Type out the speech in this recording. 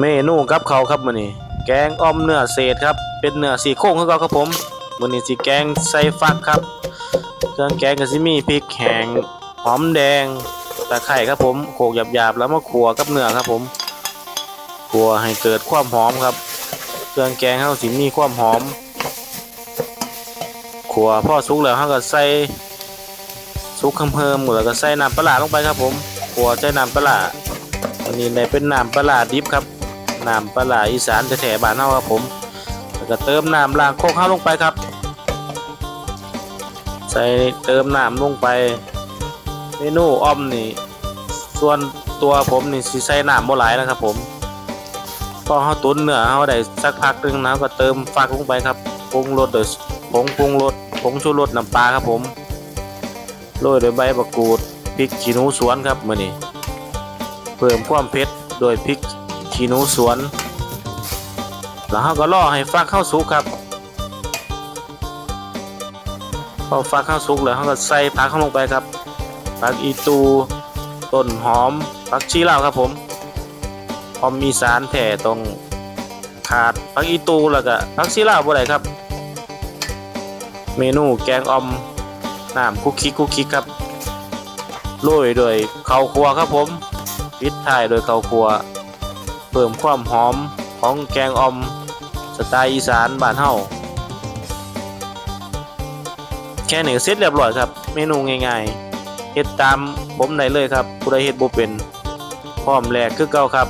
เมนูกับเขาครับมื้อนี้แกงอ่อมเนื้อเศษครับ เป็นเนื้อสีโครงคือเก่าครับผมมื้อนี้สิแกงใส่ฟักครับ เครื่องแกงก็สิมีพริกแห้งหอมแดงตะไคร้ครับผมโขกหยาบๆแล้วมาคั่วกับเนื้อครับผมคั่วให้เกิดความหอมครับ เครื่องแกงเฮาสิมีความหอมคั่วพอสุกแล้วเฮาก็ใส่สุกเพิ่มๆแล้วก็ใส่น้ำปลาร้าลงไปครับผมคั่วใส่น้ำปลาร้าอันนี้ได้เป็นน้ำปลาร้าดิบครับ น้ำปลาอีสานแท้ๆบ้านเฮาครับผมแล้วก็เติมน้ำล้างโคกเฮาลงไปครับ ใส่เติมน้ำลงไป เมนูอ้อมนี่ ส่วนตัวผมนี่สิใส่น้ำบ่หลายนะครับผมพอเฮาตุนเนื้อเฮาได้สักพักนึงนะก็เติมฟักลงไปครับปรุงรสโดยผงปรุงรสผงชูรสน้ำปลาครับผมโรยโดยใบมะกรูดพริกขี้หนูสวนครับมื้อนี้เพิ่มความเผ็ดโดยพริก ขี้หนูสวน แล้วเฮาก็รอให้ฟักข้าวสุกครับพอฟักข้าวสุกแล้วเขาก็ใส่ผักเข้าลงไปครับผักอีตูต้นหอมผักชีลาวครับผมหอมมีสารแถ่ตรงขาดผักอีตูแล้วก็ผักชีลาวบ่ได้ครับ เมนูแกงอ่อมน้ำคุกคิกคุกคิกครับโรยด้วยข้าวคั่วครับผมปิดท้ายด้วยข้าวคั่ว เพิ่มความหอมของแกงออมสไตล์อีสานบ้านเฮาแค่นี้ก็เสร็จเรียบร้อยครับ เมนูง่ายๆเฮ็ดตามผมได้เลยครับผู้ใดเฮ็ดบ่เป็นพร้อมแลกคือเก่าครับ